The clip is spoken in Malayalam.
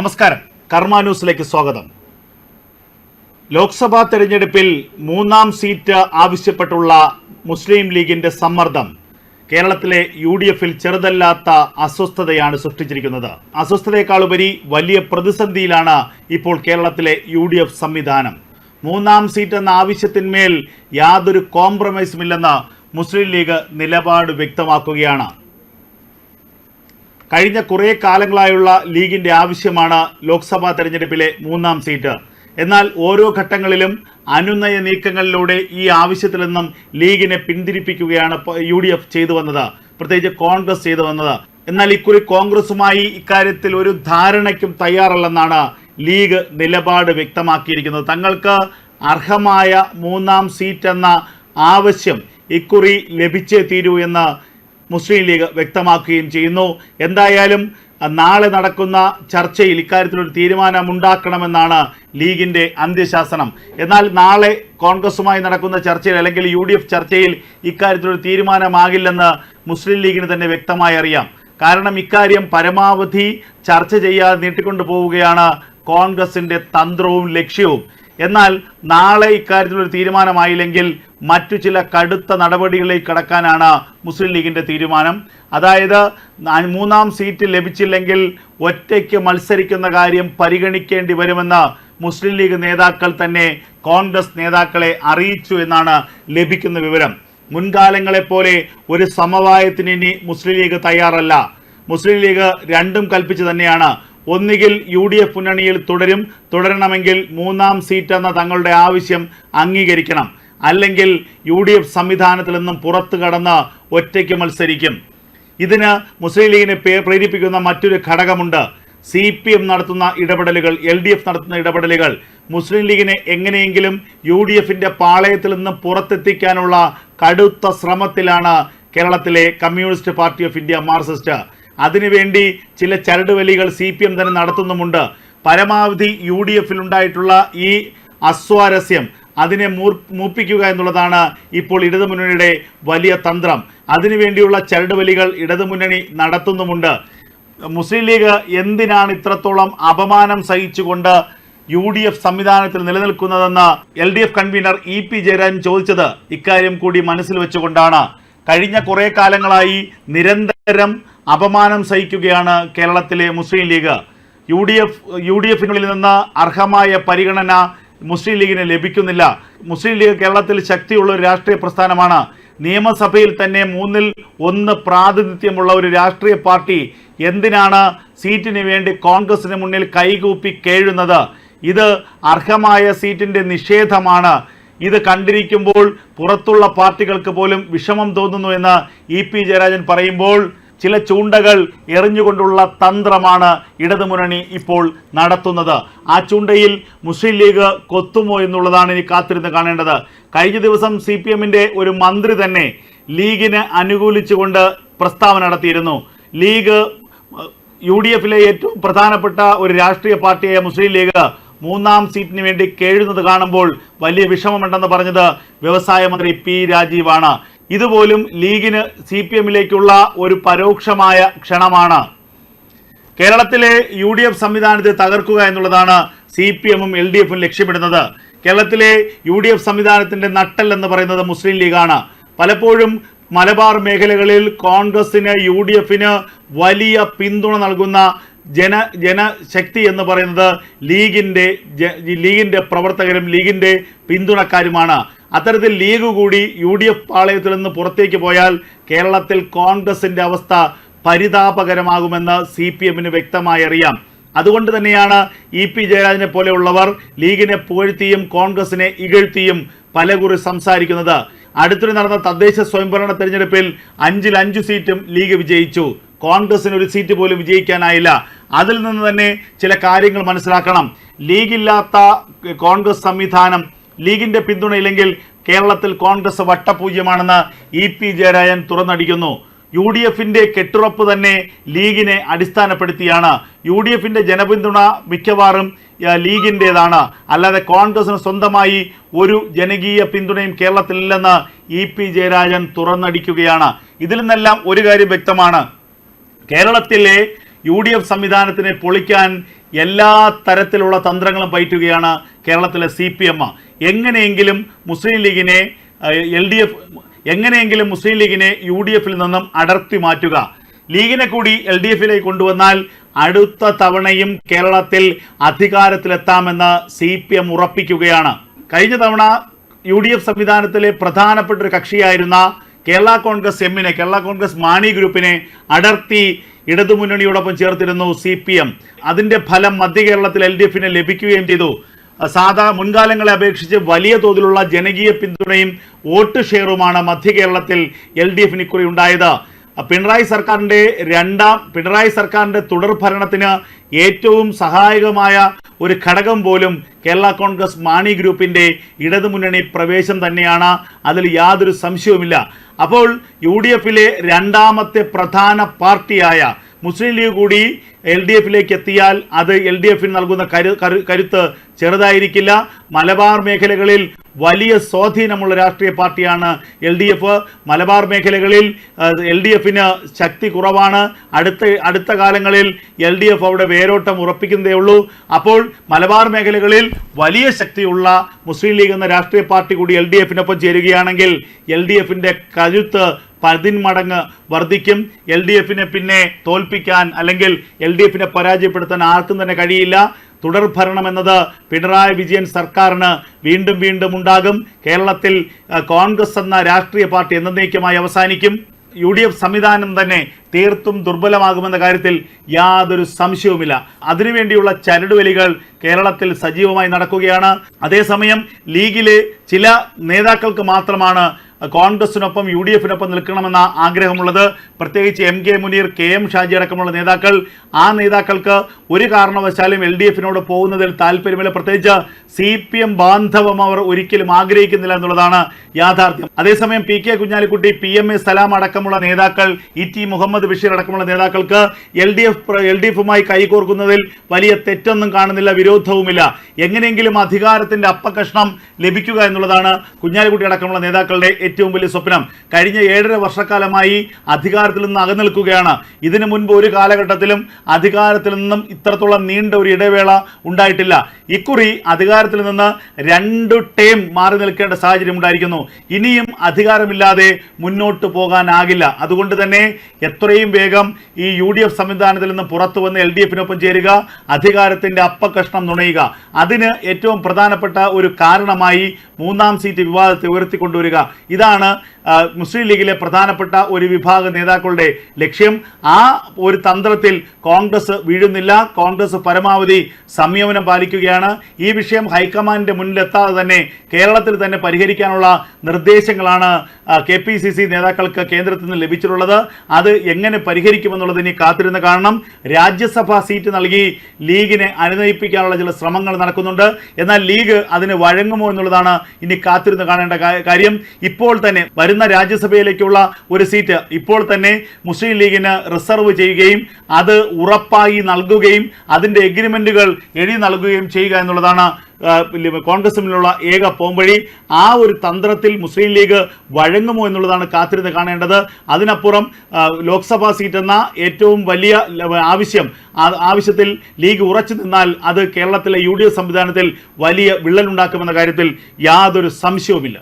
നമസ്കാരം. കർമ്മ ന്യൂസിലേക്ക് സ്വാഗതം. ലോക്സഭാ തെരഞ്ഞെടുപ്പിൽ മൂന്നാം സീറ്റ് ആവശ്യപ്പെട്ടുള്ള മുസ്ലിം ലീഗിന്റെ സമ്മർദ്ദം കേരളത്തിലെ യു ഡി എഫിൽ ചെറുതല്ലാത്ത അസ്വസ്ഥതയാണ് സൃഷ്ടിച്ചിരിക്കുന്നത്. അസ്വസ്ഥതയെക്കാളുപരി വലിയ പ്രതിസന്ധിയിലാണ് ഇപ്പോൾ കേരളത്തിലെ യു ഡി എഫ് സംവിധാനം. മൂന്നാം സീറ്റ് എന്ന ആവശ്യത്തിന്മേൽ യാതൊരു കോംപ്രമൈസുമില്ലെന്ന് മുസ്ലിം ലീഗ് നിലപാട് വ്യക്തമാക്കുകയാണ്. കഴിഞ്ഞ കുറേ കാലങ്ങളായുള്ള ലീഗിന്റെ ആവശ്യമാണ് ലോക്സഭാ തെരഞ്ഞെടുപ്പിലെ മൂന്നാം സീറ്റ്. എന്നാൽ ഓരോ ഘട്ടങ്ങളിലും അനുനയ നീക്കങ്ങളിലൂടെ ഈ ആവശ്യത്തിൽ നിന്നും ലീഗിനെ പിന്തിരിപ്പിക്കുകയാണ് യു ഡി എഫ് ചെയ്തു വന്നത്. പ്രത്യേകിച്ച് കോൺഗ്രസ് ചെയ്തു വന്നത്. എന്നാൽ ഇക്കുറി കോൺഗ്രസുമായി ഇക്കാര്യത്തിൽ ഒരു ധാരണയ്ക്കും തയ്യാറല്ലെന്നാണ് ലീഗ് നിലപാട് വ്യക്തമാക്കിയിരിക്കുന്നത്. തങ്ങൾക്ക് അർഹമായ മൂന്നാം സീറ്റ് എന്ന ആവശ്യം ഇക്കുറി ലഭിച്ചേ തീരൂ എന്ന് മുസ്ലിം ലീഗ് വ്യക്തമാക്കുകയും ചെയ്യുന്നു. എന്തായാലും നാളെ നടക്കുന്ന ചർച്ചയിൽ ഇക്കാര്യത്തിലൊരു തീരുമാനമുണ്ടാക്കണമെന്നാണ് ലീഗിന്റെ അന്ത്യശാസനം. എന്നാൽ നാളെ കോൺഗ്രസുമായി നടക്കുന്ന ചർച്ചയിൽ അല്ലെങ്കിൽ യു ഡി എഫ് ചർച്ചയിൽ ഇക്കാര്യത്തിലൊരു തീരുമാനമാകില്ലെന്ന് മുസ്ലിം ലീഗിന് തന്നെ വ്യക്തമായി അറിയാം. കാരണം ഇക്കാര്യം പരമാവധി ചർച്ച ചെയ്യാതെ നീട്ടിക്കൊണ്ടു പോവുകയാണ് കോൺഗ്രസിന്റെ തന്ത്രവും ലക്ഷ്യവും. എന്നാൽ നാളെ ഇക്കാര്യത്തിൽ ഒരു തീരുമാനമായില്ലെങ്കിൽ മറ്റു ചില കടുത്ത നടപടികളിലേക്ക് കടക്കാനാണ് മുസ്ലിം ലീഗിന്റെ തീരുമാനം. അതായത് മൂന്നാം സീറ്റ് ലഭിച്ചില്ലെങ്കിൽ ഒറ്റയ്ക്ക് മത്സരിക്കുന്ന കാര്യം പരിഗണിക്കേണ്ടി വരുമെന്ന് മുസ്ലിം ലീഗ് നേതാക്കൾ തന്നെ കോൺഗ്രസ് നേതാക്കളെ അറിയിച്ചു എന്നാണ് ലഭിക്കുന്ന വിവരം. മുൻകാലങ്ങളെപ്പോലെ ഒരു സമവായത്തിന് ഇനി മുസ്ലിം ലീഗ് തയ്യാറല്ല. മുസ്ലിം ലീഗ് രണ്ടും കൽപ്പിച്ചു തന്നെയാണ് ഒന്നുകിൽ യു ഡി എഫ് മുന്നണിയിൽ തുടരും തുടരണമെങ്കിൽ മൂന്നാം സീറ്റ് എന്ന തങ്ങളുടെ ആവശ്യം അംഗീകരിക്കണം. അല്ലെങ്കിൽ യു ഡി എഫ് സംവിധാനത്തിൽ നിന്നും പുറത്തു കടന്ന് ഒറ്റയ്ക്ക് മത്സരിക്കും. ഇതിന് മുസ്ലിം ലീഗിനെ പ്രേരിപ്പിക്കുന്ന മറ്റൊരു ഘടകമുണ്ട്. സി പി എം നടത്തുന്ന ഇടപെടലുകൾ എൽ ഡി എഫ് നടത്തുന്ന ഇടപെടലുകൾ മുസ്ലിം ലീഗിനെ എങ്ങനെയെങ്കിലും യു ഡി എഫിന്റെ പാളയത്തിൽ നിന്നും പുറത്തെത്തിക്കാനുള്ള കടുത്ത ശ്രമത്തിലാണ് കേരളത്തിലെ communist party of India Marxist. അതിനുവേണ്ടി ചില ചരടുവലികൾ സി പി എം തന്നെ നടത്തുന്നുമുണ്ട്. പരമാവധി യു ഡി എഫിൽ ഉണ്ടായിട്ടുള്ള ഈ അസ്വാരസ്യം അതിനെ മൂർ മൂപ്പിക്കുക എന്നുള്ളതാണ് ഇപ്പോൾ ഇടതുമുന്നണിയുടെ വലിയ തന്ത്രം. അതിനുവേണ്ടിയുള്ള ചരടുവലികൾ ഇടതുമുന്നണി നടത്തുന്നുമുണ്ട്. മുസ്ലിം ലീഗ് എന്തിനാണ് ഇത്രത്തോളം അപമാനം സഹിച്ചുകൊണ്ട് യു ഡി എഫ് സംവിധാനത്തിൽ നിലനിൽക്കുന്നതെന്ന് L D F convener E P Jayarajan ചോദിച്ചത് ഇക്കാര്യം കൂടി മനസ്സിൽ വെച്ചുകൊണ്ടാണ്. കഴിഞ്ഞ കുറേ കാലങ്ങളായി നിരന്തരം അപമാനം സഹിക്കുകയാണ് കേരളത്തിലെ Muslim League. U D F U D എഫിനുള്ളിൽ നിന്ന് അർഹമായ പരിഗണന മുസ്ലിം ലീഗിന് ലഭിക്കുന്നില്ല. മുസ്ലിം ലീഗ് കേരളത്തിൽ ശക്തിയുള്ള ഒരു രാഷ്ട്രീയ പ്രസ്ഥാനമാണ്. നിയമസഭയിൽ തന്നെ മൂന്നിൽ ഒന്ന് പ്രാതിനിധ്യമുള്ള ഒരു രാഷ്ട്രീയ പാർട്ടി എന്തിനാണ് സീറ്റിന് വേണ്ടി കോൺഗ്രസിന് മുന്നിൽ കൈകൂപ്പി കേഴുന്നത്? ഇത് അർഹമായ സീറ്റിന്റെ നിഷേധമാണ്. ഇത് കണ്ടിരിക്കുമ്പോൾ പുറത്തുള്ള പാർട്ടികൾക്ക് പോലും വിഷമം തോന്നുന്നു എന്ന് ഇ പി ജയരാജൻ പറയുമ്പോൾ ചില ചൂണ്ടകൾ എറിഞ്ഞുകൊണ്ടുള്ള തന്ത്രമാണ് ഇടതുമുന്നണി ഇപ്പോൾ നടത്തുന്നത്. ആ ചൂണ്ടയിൽ മുസ്ലിം ലീഗ് കൊത്തുമോ എന്നുള്ളതാണ് ഇനി കാത്തിരുന്ന് കാണേണ്ടത്. കഴിഞ്ഞ ദിവസം സി ഒരു മന്ത്രി തന്നെ ലീഗിന് അനുകൂലിച്ചുകൊണ്ട് പ്രസ്താവന നടത്തിയിരുന്നു. ലീഗ് യു ഡി എഫിലെ ഏറ്റവും പ്രധാനപ്പെട്ട ഒരു രാഷ്ട്രീയ പാർട്ടിയായ മുസ്ലിം ലീഗ് മൂന്നാം സീറ്റിന് വേണ്ടി കേഴുന്നത് കാണുമ്പോൾ വലിയ വിഷമമുണ്ടെന്ന് പറഞ്ഞത് വ്യവസായ മന്ത്രി പി രാജീവാണ്. ഇതുപോലും ലീഗിന് സി പി എമ്മിലേക്കുള്ള ഒരു പരോക്ഷമായ ക്ഷണമാണ്. കേരളത്തിലെ യു ഡി എഫ് സംവിധാനത്തെ തകർക്കുക എന്നുള്ളതാണ് സി പി എമ്മും എൽ ഡി എഫും ലക്ഷ്യമിടുന്നത്. കേരളത്തിലെ യു ഡി എഫ് സംവിധാനത്തിന്റെ നട്ടൽ എന്ന് പറയുന്നത് മുസ്ലിം ലീഗാണ്. പലപ്പോഴും മലബാർ മേഖലകളിൽ കോൺഗ്രസിന് യു ഡി എഫിന് വലിയ പിന്തുണ നൽകുന്ന ജന ജനശക്തി എന്ന് പറയുന്നത് ലീഗിന്റെ ലീഗിന്റെ പ്രവർത്തകരും ലീഗിന്റെ പിന്തുണക്കാരുമാണ്. അത്തരത്തിൽ ലീഗ് കൂടി യു ഡി എഫ് പാളയത്തിൽ നിന്ന് പുറത്തേക്ക് പോയാൽ കേരളത്തിൽ കോൺഗ്രസിന്റെ അവസ്ഥ പരിതാപകരമാകുമെന്ന് സി പി എമ്മിന് വ്യക്തമായി അറിയാം. അതുകൊണ്ട് തന്നെയാണ് ഇ പി ജയരാജനെ പോലെയുള്ളവർ ലീഗിനെ പുകഴ്ത്തിയും കോൺഗ്രസിനെ ഇകഴ്ത്തിയും പലകുറി സംസാരിക്കുന്നത്. അടുത്തിടെ നടന്ന തദ്ദേശ സ്വയംഭരണ തെരഞ്ഞെടുപ്പിൽ അഞ്ചിൽ അഞ്ച് സീറ്റും ലീഗ് വിജയിച്ചു. കോൺഗ്രസിന് ഒരു സീറ്റ് പോലും വിജയിക്കാനായില്ല. അതിൽ നിന്ന് തന്നെ ചില കാര്യങ്ങൾ മനസ്സിലാക്കണം. ലീഗില്ലാത്ത കോൺഗ്രസ് സംവിധാനം ലീഗിന്റെ പിന്തുണയില്ലെങ്കിൽ കേരളത്തിൽ കോൺഗ്രസ് വട്ടപൂജ്യമാണെന്ന് ഇ പി ജയരാജൻ തുറന്നടിക്കുന്നു. യു ഡി എഫിന്റെ കെട്ടുറപ്പ് തന്നെ ലീഗിനെ അടിസ്ഥാനപ്പെടുത്തിയാണ്. യു ഡി എഫിന്റെ ജനപിന്തുണ മിക്കവാറും ലീഗിന്റെതാണ് അല്ലാതെ കോൺഗ്രസിന് സ്വന്തമായി ഒരു ജനകീയ പിന്തുണയും കേരളത്തിലില്ലെന്ന് ഇ പി ജയരാജൻ തുറന്നടിക്കുകയാണ്. ഇതിൽ നിന്നെല്ലാം ഒരു കാര്യം വ്യക്തമാണ്. കേരളത്തിലെ യു ഡി എഫ് സംവിധാനത്തിനെ പൊളിക്കാൻ എല്ലാ തരത്തിലുള്ള തന്ത്രങ്ങളും പയറ്റുകയാണ് കേരളത്തിലെ സി പി എം. എങ്ങനെയെങ്കിലും മുസ്ലിം ലീഗിനെ എൽ ഡി എഫ് എങ്ങനെയെങ്കിലും മുസ്ലിം ലീഗിനെ യു ഡി എഫിൽ നിന്നും അടർത്തി മാറ്റുക. ലീഗിനെ കൂടി എൽ ഡി എഫിലേക്ക് കൊണ്ടുവന്നാൽ അടുത്ത തവണയും കേരളത്തിൽ അധികാരത്തിലെത്താമെന്ന് സി പി എം ഉറപ്പിക്കുകയാണ്. കഴിഞ്ഞ തവണ യു ഡി എഫ് സംവിധാനത്തിലെ പ്രധാനപ്പെട്ട ഒരു കക്ഷിയായിരുന്ന കേരള കോൺഗ്രസ് എമ്മിനെ കേരള കോൺഗ്രസ് മാണി ഗ്രൂപ്പിനെ അടർത്തി ഇടതുമുന്നണിയോടൊപ്പം ചേർത്തിരുന്നു സി പി എം അതിന്റെ ഫലം മധ്യ കേരളത്തിൽ എൽ ഡി എഫിന് ലഭിക്കുകയും ചെയ്തു. സാധാ മുൻകാലങ്ങളെ അപേക്ഷിച്ച് വലിയ തോതിലുള്ള ജനകീയ പിന്തുണയും വോട്ട് ഷെയറുമാണ് മധ്യ കേരളത്തിൽ എൽ ഡി എഫിന് ഇക്കുറി ഉണ്ടായത്. പിണറായി സർക്കാരിന്റെ രണ്ടാം പിണറായി സർക്കാരിന്റെ തുടർ ഭരണത്തിന് ഏറ്റവും സഹായകമായ ഒരു ഘടകം പോലും കേരള കോൺഗ്രസ് മാണി ഗ്രൂപ്പിന്റെ ഇടതുമുന്നണി പ്രവേശം തന്നെയാണ്. അതിൽ യാതൊരു സംശയവുമില്ല. അപ്പോൾ യു ഡി എഫിലെ രണ്ടാമത്തെ പ്രധാന പാർട്ടിയായ മുസ്ലിം ലീഗ് കൂടി എൽ ഡി എഫിലേക്ക് എത്തിയാൽ അത് എൽ ഡി എഫിന് നൽകുന്ന കരു കരു- കരുത്ത് ചെറുതായിരിക്കില്ല. മലബാർ മേഖലകളിൽ വലിയ സ്വാധീനമുള്ള രാഷ്ട്രീയ പാർട്ടിയാണ് എൽ ഡി എഫ് മലബാർ മേഖലകളിൽ എൽ ഡി എഫിന് ശക്തി കുറവാണ്. അടുത്ത അടുത്ത കാലങ്ങളിൽ എൽ ഡി എഫ് അവിടെ വേരോട്ടം ഉറപ്പിക്കുന്നതേ ഉള്ളൂ. അപ്പോൾ മലബാർ മേഖലകളിൽ വലിയ ശക്തിയുള്ള മുസ്ലിം ലീഗ് എന്ന രാഷ്ട്രീയ പാർട്ടി കൂടി എൽ ഡി എഫിനൊപ്പം ചേരുകയാണെങ്കിൽ എൽ ഡി എഫിന്റെ കരുത്ത് പതിന്മടങ്ങ് വർദ്ധിക്കും. എൽ ഡി എഫിനെ പിന്നെ തോൽപ്പിക്കാൻ അല്ലെങ്കിൽ എൽ ഡി എഫിനെ പരാജയപ്പെടുത്താൻ ആർക്കും തന്നെ കഴിയില്ല. തുടർ ഭരണം എന്നത് പിണറായി വിജയൻ സർക്കാരിന് വീണ്ടും വീണ്ടും ഉണ്ടാകും. കേരളത്തിൽ കോൺഗ്രസ് എന്ന രാഷ്ട്രീയ പാർട്ടി എന്നേക്കുമായി അവസാനിക്കും. യു ഡി എഫ് സംവിധാനം തന്നെ തീർത്തും ദുർബലമാകുമെന്ന കാര്യത്തിൽ യാതൊരു സംശയവുമില്ല. അതിനുവേണ്ടിയുള്ള ചരടുവലികൾ കേരളത്തിൽ സജീവമായി നടക്കുകയാണ്. അതേസമയം ലീഗിലെ ചില നേതാക്കൾക്ക് മാത്രമാണ് കോൺഗ്രസിനൊപ്പം യു ഡി എഫിനൊപ്പം നിൽക്കണമെന്ന ആഗ്രഹമുള്ളത്. പ്രത്യേകിച്ച് M K Muneer K M Shaji അടക്കമുള്ള നേതാക്കൾ. ആ നേതാക്കൾക്ക് ഒരു കാരണവശാലും എൽ ഡി എഫിനോട് പോകുന്നതിൽ താല്പര്യമില്ല. പ്രത്യേകിച്ച് സി പി എം ബാന്ധവം അവർ ഒരിക്കലും ആഗ്രഹിക്കുന്നില്ല എന്നുള്ളതാണ് യാഥാർത്ഥ്യം. അതേസമയം P K Kunhalikutty P M A Salam അടക്കമുള്ള നേതാക്കൾ ഇ ടി മുഹമ്മദ് ബഷീർ അടക്കമുള്ള നേതാക്കൾക്ക് L D F L D എഫുമായി കൈകോർക്കുന്നതിൽ വലിയ തെറ്റൊന്നും കാണുന്നില്ല വിരോധവുമില്ല. എങ്ങനെയെങ്കിലും അധികാരത്തിന്റെ അപ്പകഷ്ണം ലഭിക്കുക എന്നുള്ളതാണ് കുഞ്ഞാലിക്കുട്ടി അടക്കമുള്ള നേതാക്കളുടെ ഏറ്റവും വലിയ സ്വപ്നം. കഴിഞ്ഞ ഏഴര വർഷക്കാലമായി അധികാരത്തിൽ നിന്ന് അകന്നിൽക്കുകയാണ് ഇതിനു മുൻപ് ഒരു കാലഘട്ടത്തിലും അധികാരത്തിൽ നിന്നും ഇത്രത്തോളം നീണ്ട ഒരു ഇടവേള ഉണ്ടായിട്ടില്ല. ഇക്കുറി അധികാരത്തിൽ നിന്ന് രണ്ട് ടേം മാറി നിൽക്കേണ്ട സാഹചര്യം ഉണ്ടായിരിക്കുന്നു. ഇനിയും അധികാരമില്ലാതെ മുന്നോട്ട് പോകാനാകില്ല. അതുകൊണ്ട് തന്നെ എത്രയും വേഗം ഈ യു ഡി എഫ് സംവിധാനത്തിൽ നിന്ന് പുറത്തു വന്ന് എൽ ഡി എഫിനൊപ്പം ചേരുക അധികാരത്തിന്റെ അപ്പകഷ്ണം നുണയുക. അതിന് ഏറ്റവും പ്രധാനപ്പെട്ട ഒരു കാരണമായി മൂന്നാം സീറ്റ് വിവാദത്തെ ഉയർത്തിക്കൊണ്ടുവരിക. ഇതാണ് മുസ്ലിം ലീഗിലെ പ്രധാനപ്പെട്ട ഒരു വിഭാഗ നേതാക്കളുടെ ലക്ഷ്യം. ആ ഒരു തന്ത്രത്തിൽ കോൺഗ്രസ് വീഴുന്നില്ല. കോൺഗ്രസ് പരമാവധി സംയമനം പാലിക്കുകയാണ് ഈ വിഷയം ഹൈക്കമാൻഡിന്റെ മുന്നിലെത്താതെ തന്നെ കേരളത്തിൽ തന്നെ പരിഹരിക്കാനുള്ള നിർദ്ദേശങ്ങളാണ് കെ പി സി സി നേതാക്കൾക്ക് കേന്ദ്രത്തിൽ നിന്ന് ലഭിച്ചിട്ടുള്ളത്. അത് എങ്ങനെ പരിഹരിക്കുമെന്നുള്ളത് ഇനി കാത്തിരുന്ന് കാണണം. രാജ്യസഭാ സീറ്റ് നൽകി ലീഗിനെ അനുനയിപ്പിക്കാനുള്ള ചില ശ്രമങ്ങൾ നടക്കുന്നുണ്ട്. എന്നാൽ ലീഗ് അതിന് വഴങ്ങുമോ എന്നുള്ളതാണ് ഇനി കാത്തിരുന്ന് കാണേണ്ട കാര്യം. ഇപ്പോൾ തന്നെ വരുന്ന രാജ്യസഭയിലേക്കുള്ള ഒരു സീറ്റ് ഇപ്പോൾ തന്നെ മുസ്ലിം ലീഗിന് റിസർവ് ചെയ്യുകയും അത് ഉറപ്പായി നൽകുകയും അതിന്റെ എഗ്രിമെന്റുകൾ എഴുതി നൽകുകയും ചെയ്യുക എന്നുള്ളതാണ് കോൺഗ്രസ് തമ്മിലുള്ള കോൺഗ്രസിനുള്ള ഏക പോംവഴി. ആ ഒരു തന്ത്രത്തിൽ മുസ്ലിം ലീഗ് വഴങ്ങുമോ എന്നുള്ളതാണ് കാത്തിരുന്ന് കാണേണ്ടത്. അതിനപ്പുറം ലോക്സഭാ സീറ്റ് എന്ന ഏറ്റവും വലിയ ആവശ്യം ആവശ്യത്തിൽ ലീഗ് ഉറച്ചു നിന്നാൽ അത് കേരളത്തിലെ യു സംവിധാനത്തിൽ വലിയ വിള്ളലുണ്ടാക്കുമെന്ന കാര്യത്തിൽ യാതൊരു സംശയവുമില്ല.